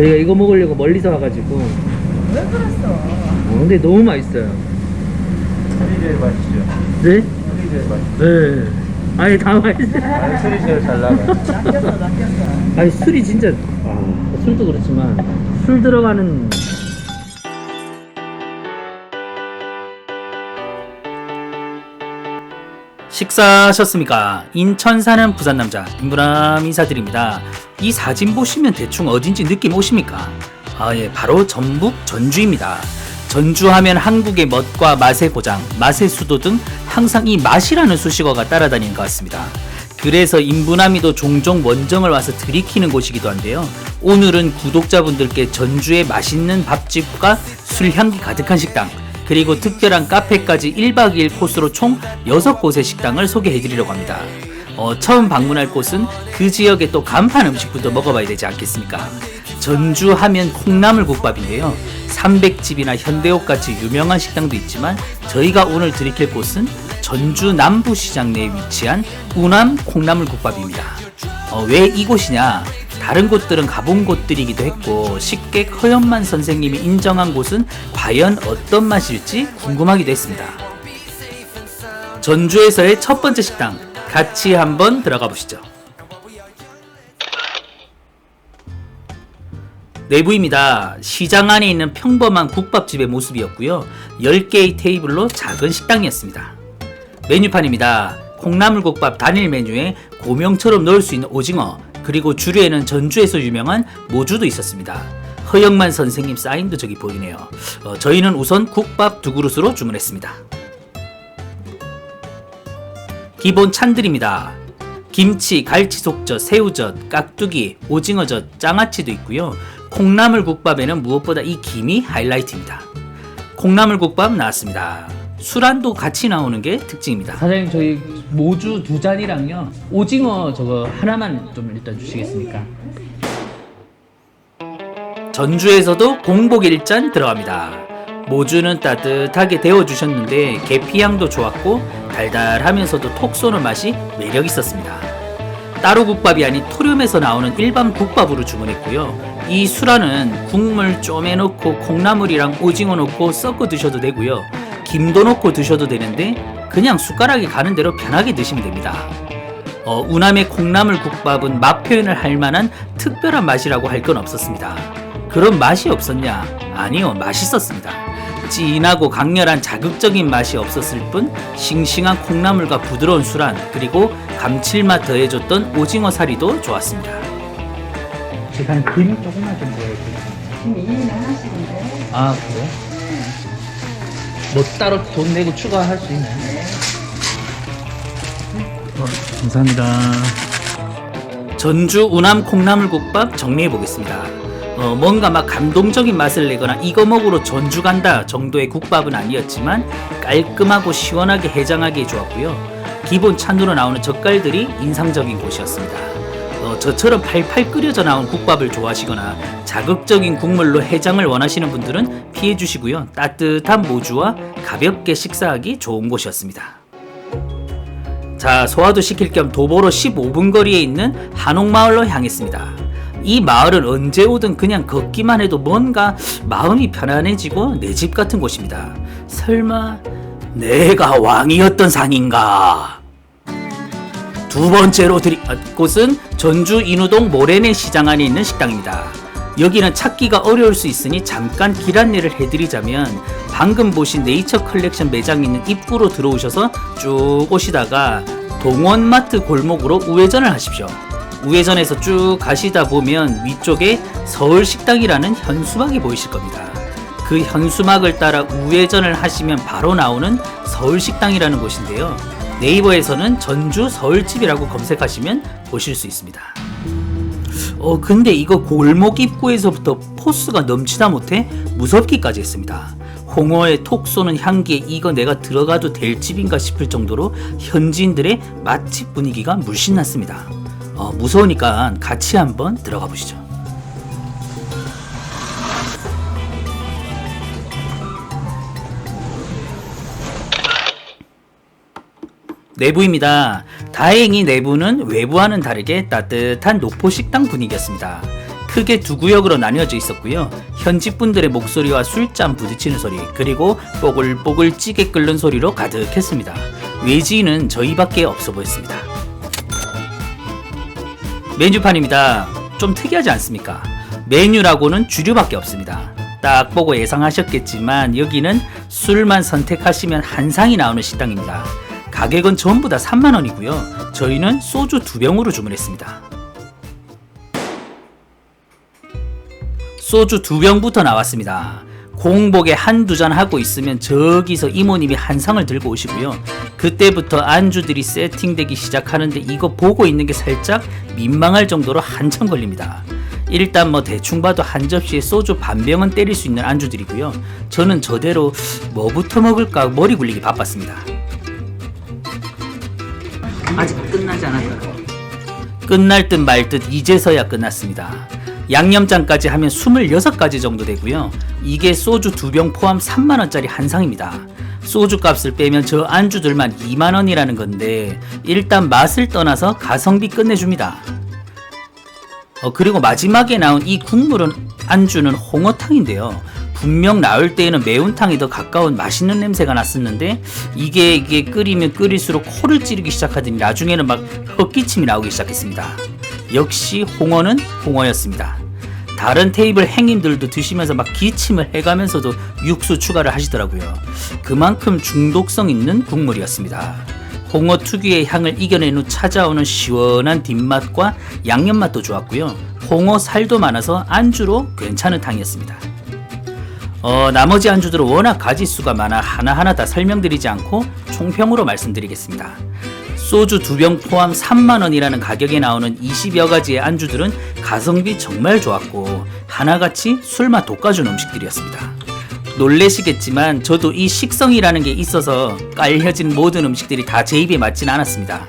저희가 이거 먹으려고 멀리서 와가지고 왜 그랬어? 어, 근데 너무 맛있어요. 술이 제일 맛있죠. 네? 술이 제일 맛있죠. 네. 아니 다 맛있어요. 아니, 술이 제일 잘 나가. 낚였어, 낚였어. 아니 술이 진짜 아, 술도 그렇지만 술 들어가는 식사하셨습니까? 인천 사는 부산 남자 김부람 인사드립니다. 이 사진 보시면 대충 어딘지 느낌 오십니까? 아 예, 바로 전북 전주입니다. 전주하면 한국의 멋과 맛의 고장, 맛의 수도 등 항상 이 맛이라는 수식어가 따라다니는 것 같습니다. 그래서 인부남이도 종종 원정을 와서 들이키는 곳이기도 한데요. 오늘은 구독자분들께 전주의 맛있는 밥집과 술 향기 가득한 식당, 그리고 특별한 카페까지 1박 2일 코스로 총 6곳의 식당을 소개해드리려고 합니다. 어, 처음 방문할 곳은 그 지역의 또 간판 음식부터 먹어봐야 되지 않겠습니까? 전주 하면 콩나물 국밥인데요. 300집이나 현대옥 같이 유명한 식당도 있지만 저희가 오늘 들이킬 곳은 전주 남부시장 내에 위치한 우남 콩나물 국밥입니다. 어, 왜 이곳이냐? 다른 곳들은 가본 곳들이기도 했고 식객 허연만 선생님이 인정한 곳은 과연 어떤 맛일지 궁금하기도 했습니다. 전주에서의 첫 번째 식당 같이 한번 들어가 보시죠. 내부입니다. 시장 안에 있는 평범한 국밥집의 모습이었고요. 10개의 테이블로 작은 식당이었습니다. 메뉴판입니다. 콩나물국밥 단일 메뉴에 고명처럼 넣을 수 있는 오징어, 그리고 주류에는 전주에서 유명한 모주도 있었습니다. 허영만 선생님 사인도 저기 보이네요. 어, 저희는 우선 국밥 두 그릇으로 주문했습니다. 기본 찬들입니다. 김치, 갈치속젓, 새우젓, 깍두기, 오징어젓, 장아찌도 있고요. 콩나물 국밥에는 무엇보다 이 김이 하이라이트입니다. 콩나물 국밥 나왔습니다. 술안도 같이 나오는 게 특징입니다. 사장님 저희 모주 두 잔이랑요 오징어 저거 하나만 좀 일단 주시겠습니까? 전주에서도 공복 일잔 들어갑니다. 모주는 따뜻하게 데워주셨는데 계피향도 좋았고 달달하면서도 톡 쏘는 맛이 매력 있었습니다. 따로 국밥이 아닌 토렴에서 나오는 일반 국밥으로 주문했고요. 이 수라는 국물 쪼매 넣고 콩나물이랑 오징어 넣고 섞어 드셔도 되고요. 김도 넣고 드셔도 되는데 그냥 숟가락이 가는 대로 편하게 드시면 됩니다. 어, 우남의 콩나물 국밥은 맛 표현을 할 만한 특별한 맛이라고 할 건 없었습니다. 그런 맛이 없었냐? 아니요, 맛있었습니다. 진하고 강렬한 자극적인 맛이 없었을 뿐 싱싱한 콩나물과 부드러운 술안 그리고 감칠맛 더해줬던 오징어 사리도 좋았습니다. 제가 김 조금만 좀 더해주세요. 지금 2인에 하나씩인데. 아 그래? 뭐 따로 돈 내고 추가할 수 있나요? 어, 감사합니다. 전주 우남 콩나물국밥 정리해 보겠습니다. 어, 뭔가 막 감동적인 맛을 내거나 이거 먹으러 전주 간다 정도의 국밥은 아니었지만 깔끔하고 시원하게 해장하기에 좋았고요. 기본 찬으로 나오는 젓갈들이 인상적인 곳이었습니다. 어, 저처럼 팔팔 끓여져 나온 국밥을 좋아하시거나 자극적인 국물로 해장을 원하시는 분들은 피해 주시고요. 따뜻한 모주와 가볍게 식사하기 좋은 곳이었습니다. 자, 소화도 시킬 겸 도보로 15분 거리에 있는 한옥마을로 향했습니다. 이 마을은 언제 오든 그냥 걷기만 해도 뭔가 마음이 편안해지고 내 집 같은 곳입니다. 설마 내가 왕이었던 상인가? 두 번째로 드리 아, 곳은 전주 인우동 모래내 시장 안에 있는 식당입니다. 여기는 찾기가 어려울 수 있으니 잠깐 길 안내를 해드리자면 방금 보신 네이처 컬렉션 매장 있는 입구로 들어오셔서 쭉 오시다가 동원마트 골목으로 우회전을 하십시오. 우회전에서 쭉 가시다 보면 위쪽에 서울식당이라는 현수막이 보이실 겁니다. 그 현수막을 따라 우회전을 하시면 바로 나오는 서울식당이라는 곳인데요. 네이버에서는 전주 서울집이라고 검색하시면 보실 수 있습니다. 어 근데 이거 골목 입구에서부터 포스가 넘치다 못해 무섭기까지 했습니다. 홍어의 톡 쏘는 향기에 이거 내가 들어가도 될 집인가 싶을 정도로 현지인들의 맛집 분위기가 물씬 났습니다. 어, 무서우니까 같이 한번 들어가 보시죠. 내부입니다. 다행히 내부는 외부와는 다르게 따뜻한 노포 식당 분위기였습니다. 크게 두 구역으로 나뉘어져 있었고요. 현지 분들의 목소리와 술잔 부딪히는 소리, 그리고 뽀글뽀글 찌개 끓는 소리로 가득했습니다. 외지인은 저희밖에 없어 보였습니다. 메뉴판입니다. 좀 특이하지 않습니까? 메뉴라고는 주류밖에 없습니다. 딱 보고 예상하셨겠지만 여기는 술만 선택하시면 한 상이 나오는 식당입니다. 가격은 전부 다 3만원이고요. 저희는 소주 두 병으로 주문했습니다. 소주 두 병부터 나왔습니다. 공복에 한두 잔 하고 있으면 저기서 이모님이 한 상을 들고 오시고요. 그때부터 안주들이 세팅되기 시작하는데 이거 보고 있는 게 살짝 민망할 정도로 한참 걸립니다. 일단 뭐 대충 봐도 한 접시에 소주 반 병은 때릴 수 있는 안주들이고요. 저는 저대로 뭐부터 먹을까 머리 굴리기 바빴습니다. 아직 끝나지 않았어요. 끝날 듯 말 듯 이제서야 끝났습니다. 양념장까지 하면 26가지 정도 되고요. 이게 소주 두 병 포함 3만원짜리 한 상입니다. 소주 값을 빼면 저 안주들만 2만원이라는 건데 일단 맛을 떠나서 가성비 끝내줍니다. 어, 그리고 마지막에 나온 이 국물은 안주는 홍어탕인데요. 분명 나올 때에는 매운탕이 더 가까운 맛있는 냄새가 났었는데 이게 이게 끓이면 끓일수록 코를 찌르기 시작하더니 나중에는 막 헛기침이 나오기 시작했습니다. 역시 홍어는 홍어였습니다. 다른 테이블 행님들도 드시면서 막 기침을 해가면서도 육수 추가를 하시더라고요. 그만큼 중독성 있는 국물이었습니다. 홍어 특유의 향을 이겨낸 후 찾아오는 시원한 뒷맛과 양념 맛도 좋았고요. 홍어 살도 많아서 안주로 괜찮은 탕이었습니다. 어, 나머지 안주들은 워낙 가지수가 많아 하나하나 다 설명드리지 않고 총평으로 말씀드리겠습니다. 소주 두 병 포함 3만원이라는 가격에 나오는 20여 가지의 안주들은 가성비 정말 좋았고 하나같이 술맛 돋궈준 음식들이었습니다. 놀래시겠지만 저도 이 식성이라는 게 있어서 깔려진 모든 음식들이 다 제 입에 맞진 않았습니다.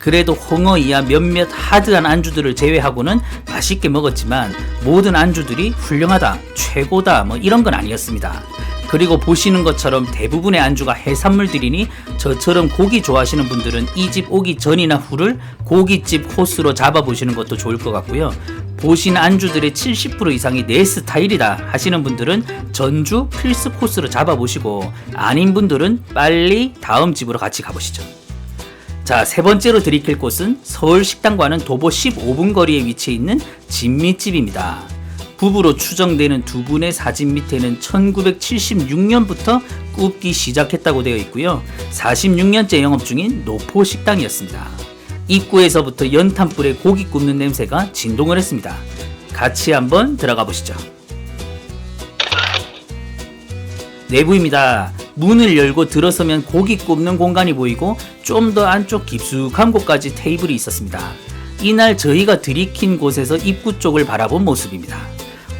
그래도 홍어 이하 몇몇 하드한 안주들을 제외하고는 맛있게 먹었지만 모든 안주들이 훌륭하다, 최고다 뭐 이런 건 아니었습니다. 그리고 보시는 것처럼 대부분의 안주가 해산물들이니 저처럼 고기 좋아하시는 분들은 이 집 오기 전이나 후를 고깃집 코스로 잡아보시는 것도 좋을 것 같고요. 보신 안주들의 70% 이상이 내 스타일이다 하시는 분들은 전주 필수 코스로 잡아보시고 아닌 분들은 빨리 다음 집으로 같이 가보시죠. 자, 세 번째로 들이킬 곳은 서울 식당과는 도보 15분 거리에 위치해 있는 진미집입니다. 부부로 추정되는 두 분의 사진 밑에는 1976년부터 굽기 시작했다고 되어 있고요. 46년째 영업 중인 노포 식당이었습니다. 입구에서부터 연탄불에 고기 굽는 냄새가 진동을 했습니다. 같이 한번 들어가 보시죠. 내부입니다. 문을 열고 들어서면 고기 굽는 공간이 보이고 좀 더 안쪽 깊숙한 곳까지 테이블이 있었습니다. 이날 저희가 들이킨 곳에서 입구 쪽을 바라본 모습입니다.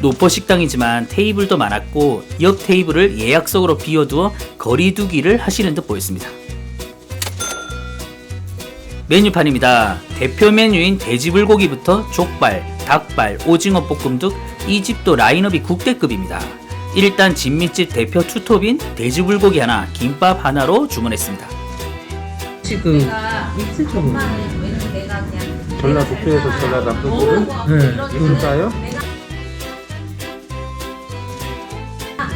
노포 식당이지만 테이블도 많았고 옆 테이블을 예약석으로 비워두어 거리두기를 하시는 듯 보였습니다. 메뉴판입니다. 대표 메뉴인 돼지불고기부터 족발, 닭발, 오징어 볶음 등 이 집도 라인업이 국대급입니다. 일단 진미집 대표 투톱인 돼지불고기 하나, 김밥 하나로 주문했습니다. 지금 내가 믹스 쪽으로. 엄마는 왜냐면 내가 그냥 전라북도에서 전라남도로 네, 있을까요?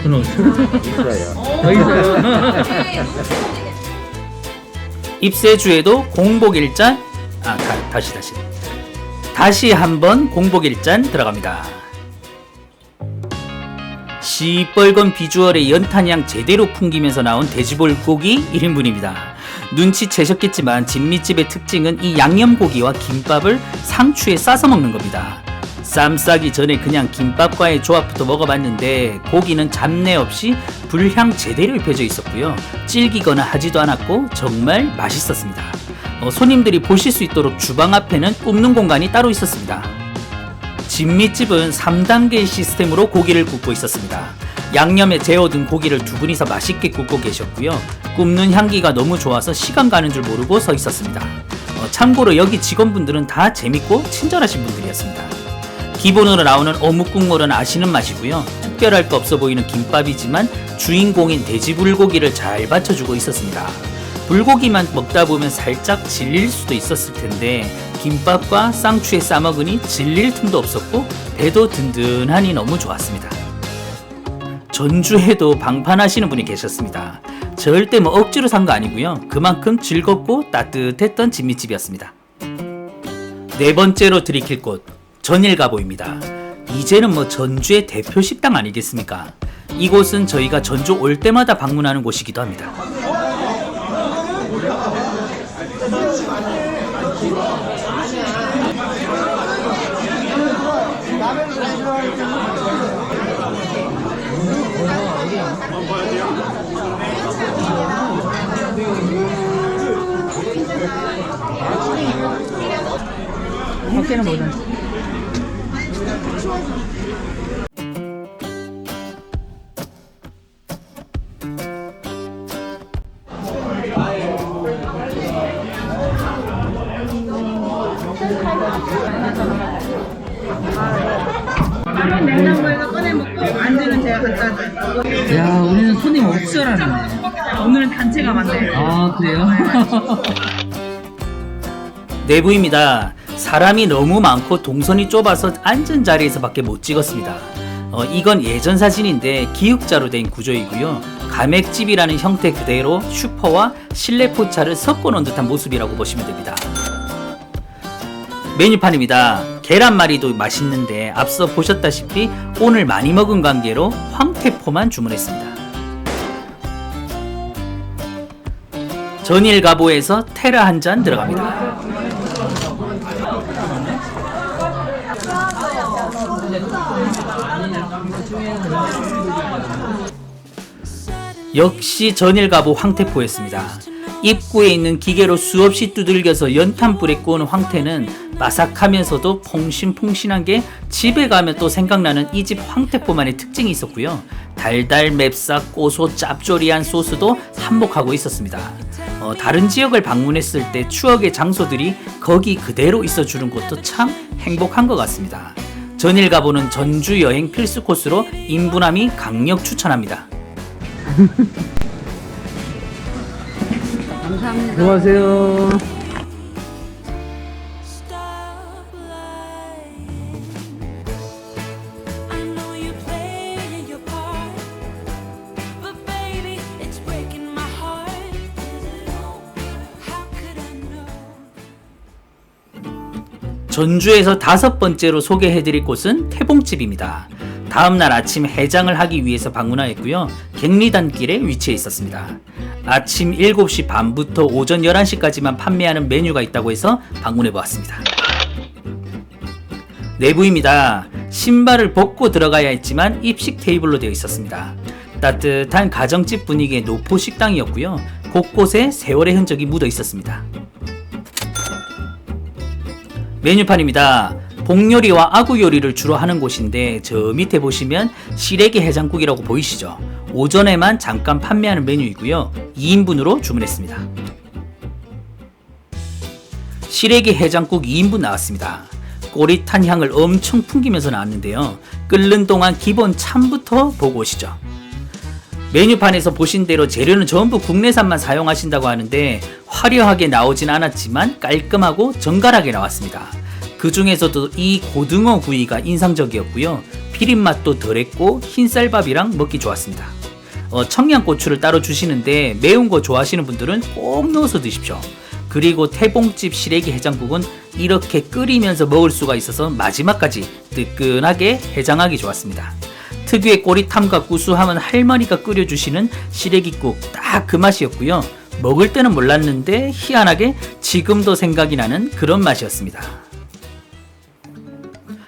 그럼 있어요. 입세주에도 공복 일잔 아 다, 다시 다시 다시 한번 공복 일잔 들어갑니다. 시뻘건 비주얼의 연탄향 제대로 풍기면서 나온 돼지불고기 1인분입니다. 눈치채셨겠지만 진미집의 특징은 이 양념고기와 김밥을 상추에 싸서 먹는 겁니다. 쌈 싸기 전에 그냥 김밥과의 조합부터 먹어봤는데 고기는 잡내 없이 불향 제대로 입혀져 있었고요. 질기거나 하지도 않았고 정말 맛있었습니다. 어, 손님들이 보실 수 있도록 주방 앞에는 굽는 공간이 따로 있었습니다. 진미집은 3단계 시스템으로 고기를 굽고 있었습니다. 양념에 재워둔 고기를 두 분이서 맛있게 굽고 계셨고요. 굽는 향기가 너무 좋아서 시간 가는 줄 모르고 서 있었습니다. 어, 참고로 여기 직원분들은 다 재밌고 친절하신 분들이었습니다. 기본으로 나오는 어묵 국물은 아시는 맛이고요. 특별할 거 없어 보이는 김밥이지만 주인공인 돼지 불고기를 잘 받쳐주고 있었습니다. 불고기만 먹다 보면 살짝 질릴 수도 있었을 텐데 김밥과 쌍추에 싸먹으니 질릴 틈도 없었고 배도 든든하니 너무 좋았습니다. 전주에도 방판하시는 분이 계셨습니다. 절대 뭐 억지로 산 거 아니고요. 그만큼 즐겁고 따뜻했던 진미집이었습니다. 네 번째로 들이킬 곳 전일가보입니다. 이제는 뭐 전주의 대표 식당 아니겠습니까? 이곳은 저희가 전주 올 때마다 방문하는 곳이기도 합니다. 냉장고에서 꺼내 먹고 안주는 제가 갖다 줘요. 야, 우리는 손님 없어라네. 오늘은 단체가 많네요. 아, 그래요? 내부입니다. 사람이 너무 많고 동선이 좁아서 앉은 자리에서밖에 못 찍었습니다. 어, 이건 예전 사진인데 기역자로 된 구조이고요. 가맥집이라는 형태 그대로 슈퍼와 실내 포차를 섞어 놓은 듯한 모습이라고 보시면 됩니다. 메뉴판입니다. 계란말이도 맛있는데 앞서 보셨다시피 오늘 많이 먹은 관계로 황태포만 주문했습니다. 전일 가보에서 테라 한 잔 들어갑니다. 역시 전일 가보 황태포였습니다. 입구에 있는 기계로 수없이 두들겨서 연탄불에 구운 황태는 바삭하면서도 퐁신퐁신한 게 집에 가면 또 생각나는 이 집 황태포만의 특징이 있었고요. 달달 맵싹 고소 짭조리한 소스도 한몫하고 있었습니다. 어, 다른 지역을 방문했을 때 추억의 장소들이 거기 그대로 있어주는 것도 참 행복한 것 같습니다. 전일 가보는 전주 여행 필수 코스로 인부남이 강력 추천합니다. 안녕하세요. I know you played your part, but baby, it's breaking my heart. How could I know? 전주에서 다섯 번째로 소개해드릴 곳은 태봉집입니다. 다음날 아침 해장을 하기 위해서 방문하였고요. 갱리단길에 위치해 있었습니다. 아침 7시 반부터 오전 11시까지만 판매하는 메뉴가 있다고 해서 방문해 보았습니다. 내부입니다. 신발을 벗고 들어가야 했지만 입식 테이블로 되어 있었습니다. 따뜻한 가정집 분위기의 노포 식당이었고요. 곳곳에 세월의 흔적이 묻어 있었습니다. 메뉴판입니다. 복요리와 아구 요리를 주로 하는 곳인데 저 밑에 보시면 시래기 해장국이라고 보이시죠? 오전에만 잠깐 판매하는 메뉴이고요. 2인분으로 주문했습니다. 시래기 해장국 2인분 나왔습니다. 꼬릿한 향을 엄청 풍기면서 나왔는데요. 끓는 동안 기본 참부터 보고 오시죠. 메뉴판에서 보신 대로 재료는 전부 국내산만 사용하신다고 하는데 화려하게 나오진 않았지만 깔끔하고 정갈하게 나왔습니다. 그 중에서도 이 고등어 구이가 인상적이었고요. 비린 맛도 덜했고 흰쌀밥이랑 먹기 좋았습니다. 어, 청양고추를 따로 주시는데 매운 거 좋아하시는 분들은 꼭 넣어서 드십시오. 그리고 태봉집 시래기 해장국은 이렇게 끓이면서 먹을 수가 있어서 마지막까지 뜨끈하게 해장하기 좋았습니다. 특유의 꼬릿함과 구수함은 할머니가 끓여주시는 시래기국 딱 그 맛이었고요. 먹을 때는 몰랐는데 희한하게 지금도 생각이 나는 그런 맛이었습니다.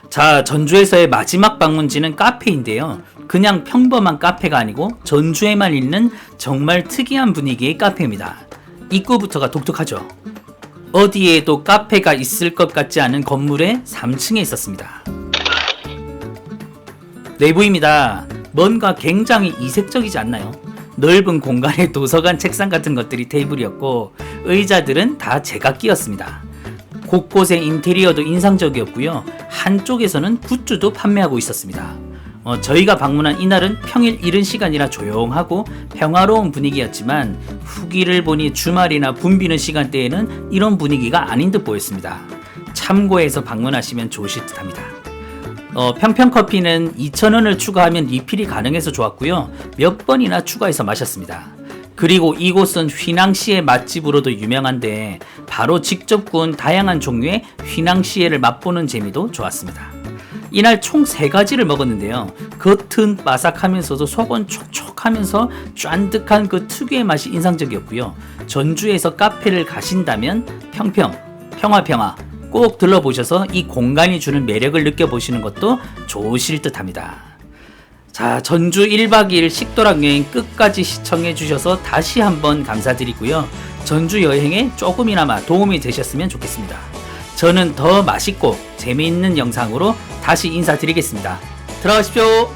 자, 전주에서의 마지막 방문지는 카페인데요. 그냥 평범한 카페가 아니고 전주에만 있는 정말 특이한 분위기의 카페입니다. 입구부터가 독특하죠. 어디에도 카페가 있을 것 같지 않은 건물의 3층에 있었습니다. 내부입니다. 뭔가 굉장히 이색적이지 않나요? 넓은 공간에 도서관 책상 같은 것들이 테이블이었고 의자들은 다 제각기였습니다. 곳곳의 인테리어도 인상적이었고요. 한쪽에서는 굿즈도 판매하고 있었습니다. 어, 저희가 방문한 이날은 평일 이른 시간이라 조용하고 평화로운 분위기였지만 후기를 보니 주말이나 붐비는 시간대에는 이런 분위기가 아닌 듯 보였습니다. 참고해서 방문하시면 좋으실 듯 합니다. 어, 평평커피는 2,000원을 추가하면 리필이 가능해서 좋았고요. 몇 번이나 추가해서 마셨습니다. 그리고 이곳은 휘낭시에 맛집으로도 유명한데 바로 직접 구운 다양한 종류의 휘낭시에를 맛보는 재미도 좋았습니다. 이날 총세 가지를 먹었는데요. 겉은 바삭하면서도 속은 촉촉하면서 쫀득한 그 특유의 맛이 인상적이었고요. 전주에서 카페를 가신다면 평평, 평화평화 꼭 들러보셔서 이 공간이 주는 매력을 느껴보시는 것도 좋으실 듯 합니다. 자, 전주 1박 2일 식도락 여행 끝까지 시청해 주셔서 다시 한번 감사드리고요. 전주 여행에 조금이나마 도움이 되셨으면 좋겠습니다. 저는 더 맛있고 재미있는 영상으로 다시 인사드리겠습니다. 들어가십시오.